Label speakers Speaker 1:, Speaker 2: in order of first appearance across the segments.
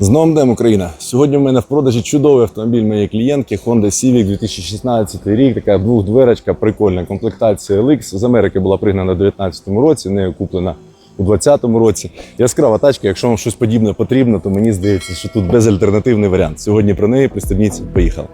Speaker 1: З новим днем Україна! Сьогодні в мене в продажі чудовий автомобіль моєї клієнтки Honda Civic 2016 рік. Така двохдверочка, прикольна комплектація LX. З Америки була пригнана у 2019 році, нею куплена у 2020 році. Яскрава тачка, якщо вам щось подібне потрібно, то мені здається, що тут безальтернативний варіант. Сьогодні про неї пристебніться. Поїхали.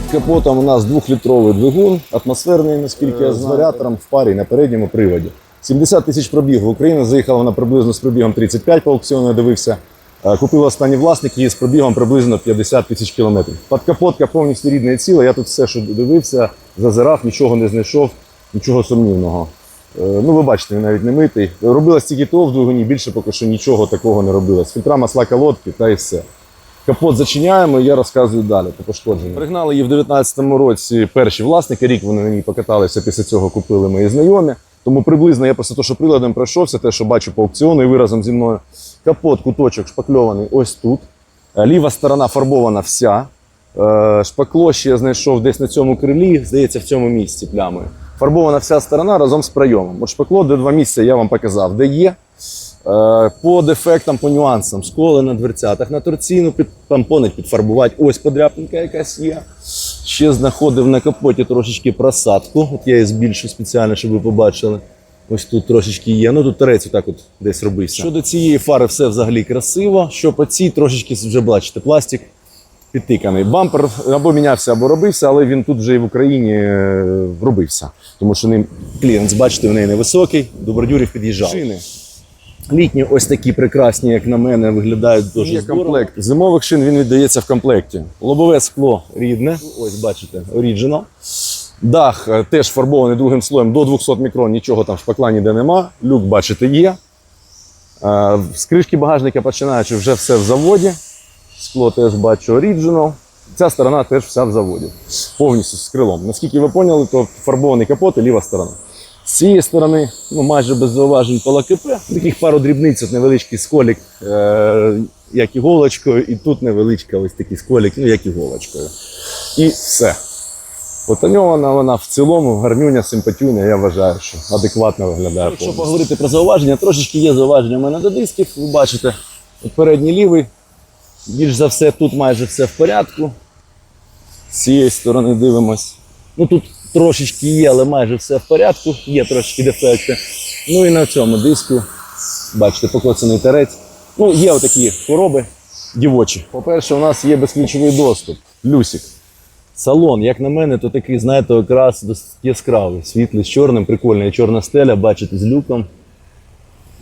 Speaker 1: Під капотом у нас двохлітровий двигун, атмосферний, наскільки я
Speaker 2: Е,
Speaker 1: з варіатором в парі на передньому приводі. 70 тисяч пробіг в Україну заїхала вона приблизно з пробігом 35 по аукціону, я дивився. Е, Купив останній власник її з пробігом приблизно 50 тисяч кілометрів. Подкапотка повністю рідна і ціла. Я тут все, що дивився, зазирав, нічого не знайшов, нічого сумнівного. Е, Ну, ви бачите, він навіть не митий. Робила стільки того в двигуні, більше поки що нічого такого не робила. З фільтра масла колодки та і все. Капот зачиняємо, і я розказую далі по пошкодженню. Пригнали її в 2019 році перші власники. Рік вони на ній покаталися. Після цього купили мої знайомі. Тому приблизно я просто то, що приладом пройшовся, те, що бачу по аукціону, і ви разом зі мною. Капот, куточок шпакльований ось тут. Е, Ліва сторона фарбована вся. Е, Шпакло ще я знайшов десь на цьому крилі, здається, в цьому місці плямою. Фарбована вся сторона разом з прийомом. От шпакло, де два місця я вам показав, де є. Е, По дефектам, по нюансам, сколи на дверцятах, на торційну під тампони підфарбувати. Ось подряпинка якась є. Ще знаходив на капоті трошечки просадку. От я її збільшу спеціально, щоб ви побачили. Ось тут трошечки є. Ну тут торець так от десь робився. Щодо цієї фари, все взагалі красиво. Що по цій трошечки вже бачите, пластик підтиканий. Бампер або мінявся, або робився, але він тут вже і в Україні е, робився. Тому що ним клієнт, бачите, в неї невисокий, до бордюрів під'їжджав. Літні ось такі прекрасні, як на мене, виглядають дуже
Speaker 2: Є
Speaker 1: здорово.
Speaker 2: комплект.
Speaker 1: Зимових шин він віддається в комплекті. Лобове скло рідне, ось бачите, оріджинал. Дах е, теж фарбований другим слоєм до 200 мікрон, нічого там шпакла ніде нема. Люк, бачите, є. Е, З кришки багажника починаючи вже все в заводі. Скло теж бачу оріджинал. Ця сторона теж вся в заводі. Повністю з крилом. Наскільки ви поняли, то фарбований капот і ліва сторона. З цієї сторони, ну майже без зауважень по ЛКП. Таких пару дрібниць, от невеличкий сколік, е- як іголочкою, і тут невеличка ось такий сколік, ну як іголочкою. І все. Потоньована вона в цілому гарнюня, симпатюня, я вважаю, що адекватно виглядає. Якщо поговорити про зауваження, трошечки є зауваження в мене до дисків. Ви бачите, от передній лівий. Більш за все, тут майже все в порядку. З цієї сторони дивимось. Ну тут трошечки є, але майже все в порядку. Є трошечки дефекти. Ну і на цьому диску, бачите, покоцаний терець. Ну, є отакі хвороби дівочі. По-перше, у нас є безключовий доступ. Люсик. Салон, як на мене, то такий, знаєте, досить яскравий. Світлий з чорним, прикольний чорна стеля, бачите, з люком.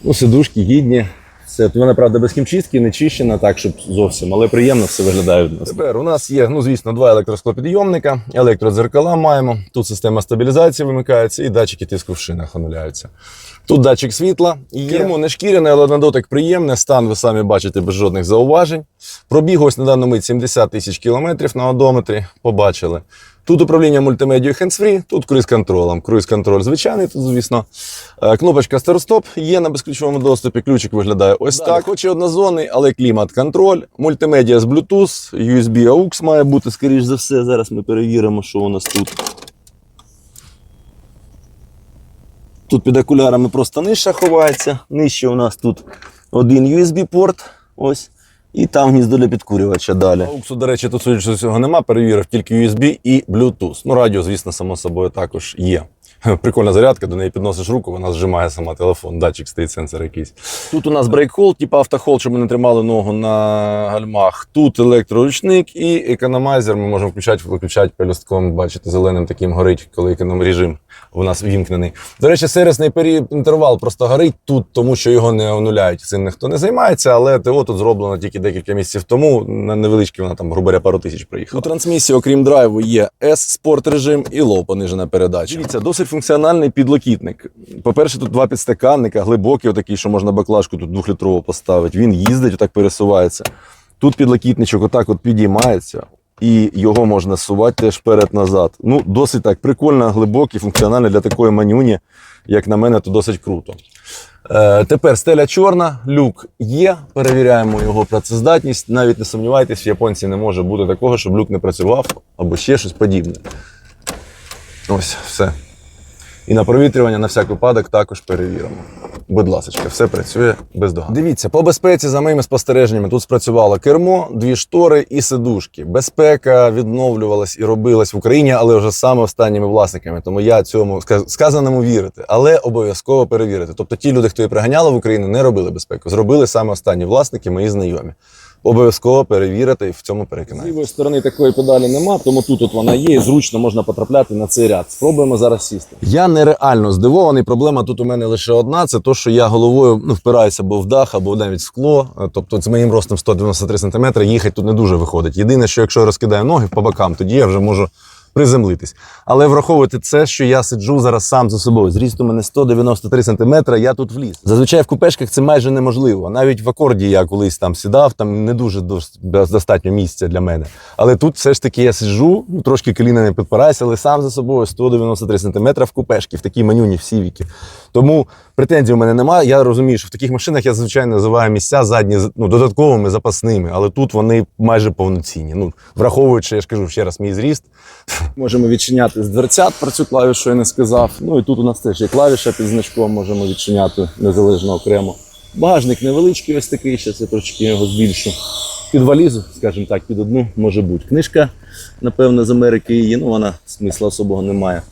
Speaker 1: Ну, сидушки гідні. Все, вона, правда, без хімчистки, не чищена так, щоб зовсім, але приємно все виглядає від нас. Тепер у нас є, ну звісно, два електросклопідйомника, електродзеркала маємо. Тут система стабілізації вимикається і датчики тиску в шинах онуляються. Тут датчик світла, і кермо не шкіряне, але на дотик приємне. Стан ви самі бачите без жодних зауважень. Пробіг ось на дану мить 70 тисяч кілометрів на одометрі. Побачили. Тут управління мультимедією hands-free, тут круїз-контролем. Круїз-контроль звичайний, тут, звісно. Е, Кнопочка старт-стоп є на безключовому доступі. Ключик виглядає ось так. Хоч і однозонний, але клімат-контроль, мультимедіа з Bluetooth, USB AUX має бути, скоріш за все. Зараз ми перевіримо, що у нас тут. Тут під окулярами просто ниша ховається. Нижче у нас тут один USB-порт. Ось. І там гніздо для підкурювача далі. Ауксу, до речі, тут судячи цього нема. Перевірив тільки USB і Bluetooth. Ну, радіо, звісно, само собою також є. Прикольна зарядка, до неї підносиш руку, вона зжимає сама телефон, датчик стоїть сенсор якийсь. Тут у нас брейк-холд, типу автохолд, щоб ми не тримали ногу на гальмах. Тут електроручник і економайзер. Ми можемо включати, виключати пелюстком. Бачите, зеленим таким горить, коли економ режим у нас вімкнений. До речі, сервісний період інтервал просто горить тут, тому що його не онуляють. Цим ніхто не займається, але ТО тут зроблено тільки декілька місяців тому. На невеличкій вона там, грубо говоря, пару тисяч приїхала. У трансмісії, окрім драйву, є S спорт режим і лоу понижена передача. Дивіться, досить функціональний підлокітник. По-перше, тут два підстаканника, глибокий, отакий, що можна баклажку тут двохлітрову поставити. Він їздить, отак пересувається. Тут підлокітничок отак от підіймається, і його можна сувати теж перед-назад. Ну, досить так прикольно, глибокий, функціональний для такої манюні, як на мене, то досить круто. Е, тепер стеля чорна, люк є. Перевіряємо його працездатність. Навіть не сумнівайтесь, в японці не може бути такого, щоб люк не працював або ще щось подібне. Ось, все. І на провітрювання на всяк випадок також перевіримо. Будь ласка, все працює бездоганно. Дивіться, по безпеці, за моїми спостереженнями, тут спрацювало кермо, дві штори і сидушки. Безпека відновлювалась і робилась в Україні, але вже саме останніми власниками. Тому я цьому сказаному вірити, але обов'язково перевірити. Тобто ті люди, хто її приганяли в Україну, не робили безпеку. Зробили саме останні власники, мої знайомі. Обов'язково перевірити і в цьому
Speaker 2: З лівої сторони такої педалі нема, тому тут от вона є і зручно можна потрапляти на цей ряд. Спробуємо зараз сісти.
Speaker 1: Я нереально здивований. Проблема тут у мене лише одна: це то, що я головою ну, впираюся або в дах, або навіть в скло. Е, Тобто, з моїм ростом 193 см їхати тут не дуже виходить. Єдине, що якщо я розкидаю ноги по бокам, тоді я вже можу приземлитись. Але враховуйте це, що я сиджу зараз сам за собою. Зріст у мене 193 см, я тут вліз. Зазвичай в купешках це майже неможливо. Навіть в акорді я колись там сідав, там не дуже достатньо місця для мене. Але тут все ж таки я сиджу, ну, трошки коліна не підпираюся, але сам за собою 193 см в купешки, в такій манюні в сівіки. Тому претензій у мене немає. Я розумію, що в таких машинах я звичайно називаю місця задні ну, додатковими запасними, але тут вони майже повноцінні. Ну, враховуючи, я ж кажу ще раз, мій зріст.
Speaker 2: Можемо відчиняти з дверцят, про цю клавішу я не сказав. Ну і тут у нас теж є клавіша під значком, можемо відчиняти незалежно окремо. Багажник невеличкий, ось такий, зараз я трошки його збільшу. Під валізу, скажімо так, під одну може бути. Книжка, напевно, з Америки є, ну вона смисла особого немає.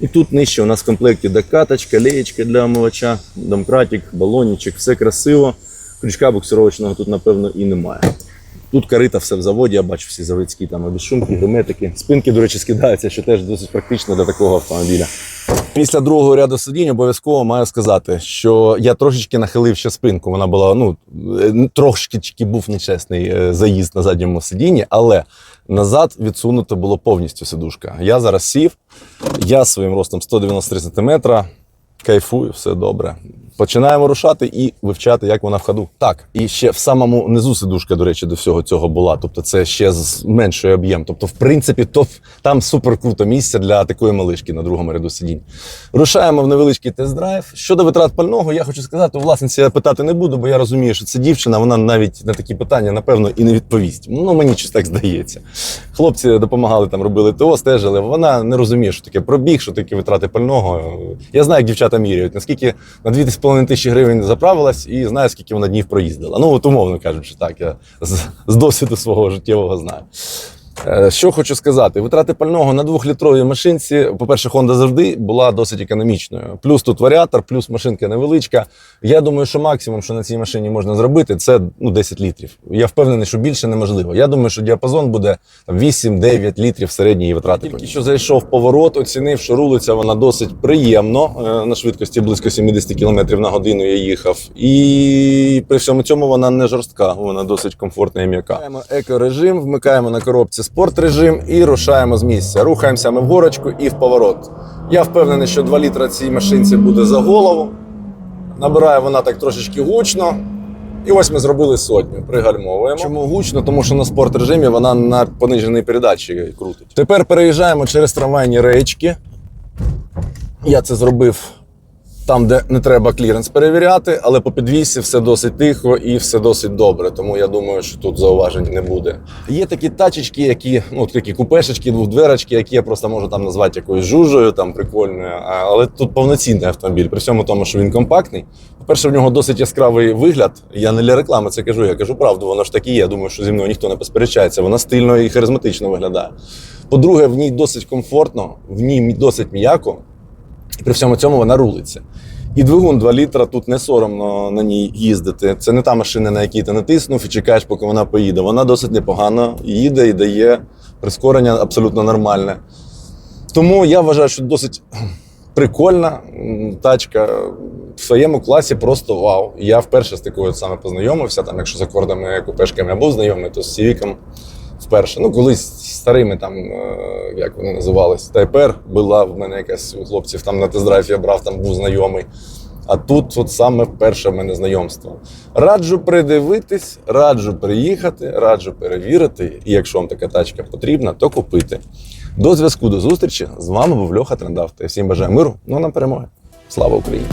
Speaker 2: І тут нижче у нас в комплекті докаточка, леєчка для омивача, домкратик, балонічок, все красиво. Крючка буксировочного тут, напевно, і немає. Тут карита все в заводі, я бачу всі заводські там обішумки, герметики. Спинки, до речі, скидаються, що теж досить практично для такого автомобіля. Після другого ряду сидінь обов'язково маю сказати, що я трошечки нахилив ще спинку. Вона була ну е, трошечки був нечесний е, заїзд на задньому сидінні, але назад відсунуто було повністю сидушка. Я зараз сів, я своїм ростом 193 см, кайфую, все добре. Починаємо рушати і вивчати, як вона в ходу. Так, і ще в самому низу сидушка, до речі, до всього цього була. Тобто це ще з менший об'єм. Тобто, в принципі, то там супер круто місце для такої малишки на другому ряду сидінь. Рушаємо в невеличкий тест-драйв. Щодо витрат пального, я хочу сказати, у власниці я питати не буду, бо я розумію, що це дівчина, вона навіть на такі питання, напевно, і не відповість. Ну, мені щось так здається. Хлопці допомагали там, робили ТО, стежили. Вона не розуміє, що таке пробіг, що таке витрати пального. Я знаю, як дівчата міряють, наскільки на 2,5 тисячі гривень заправилась, і знаю, скільки вона днів проїздила. Ну, от умовно кажучи, так, я з, з досвіду свого життєвого знаю. Е, Що хочу сказати, витрати пального на двохлітровій машинці. По-перше, Honda завжди була досить економічною. Плюс тут варіатор, плюс машинка невеличка. Я думаю, що максимум, що на цій машині можна зробити, це ну 10 літрів. Я впевнений, що більше неможливо. Я думаю, що діапазон буде 8-9 літрів середньої витрати. Тільки що зайшов поворот, оцінив, що рулиться вона досить приємно. Е, На швидкості близько 70 км на годину я їхав. І при всьому цьому вона не жорстка, вона досить комфортна і м'яка. Вмикаємо екорежим, вмикаємо на коробці спорт режим і рушаємо з місця. Рухаємося ми в горочку і в поворот. Я впевнений, що 2 літра цій машинці буде за голову. Набирає вона так трошечки гучно. І ось ми зробили сотню. Пригальмовуємо. Чому гучно? Тому що на спорт режимі вона на пониженій передачі крутить. Тепер переїжджаємо через трамвайні речки. Я це зробив там, де не треба кліренс перевіряти, але по підвісі все досить тихо і все досить добре. Тому я думаю, що тут зауважень не буде. Є такі тачечки, які ну такі купешечки, двохдверочки, які я просто можу там назвати якоюсь жужою, там прикольною. Але тут повноцінний автомобіль, при всьому тому, що він компактний. По-перше, в нього досить яскравий вигляд. Я не для реклами це кажу, я кажу правду, воно ж так є. Я думаю, що зі мною ніхто не посперечається. Вона стильно і харизматично виглядає. По-друге, в ній досить комфортно, в ній досить м'яко. При всьому цьому вона рулиться. І двигун 2 літра тут не соромно на ній їздити. Це не та машина, на якій ти натиснув і чекаєш, поки вона поїде. Вона досить непогано їде і дає прискорення абсолютно нормальне. Тому я вважаю, що досить
Speaker 1: Прикольна тачка. В своєму класі просто вау. Я вперше з такою саме познайомився. Там, якщо з акордами купешками був знайомий, то з Сівіком вперше. Ну, колись старими там, е, як вони називались, Тайпер була в мене якась у хлопців там на тест-драйв я брав, там був знайомий. А тут от саме перше в мене знайомство. Раджу придивитись, раджу приїхати, раджу перевірити. І якщо вам така тачка потрібна, то купити. До зв'язку, до зустрічі. З вами був Льоха Трендавто. Я всім бажаю миру, ну нам перемоги. Слава Україні!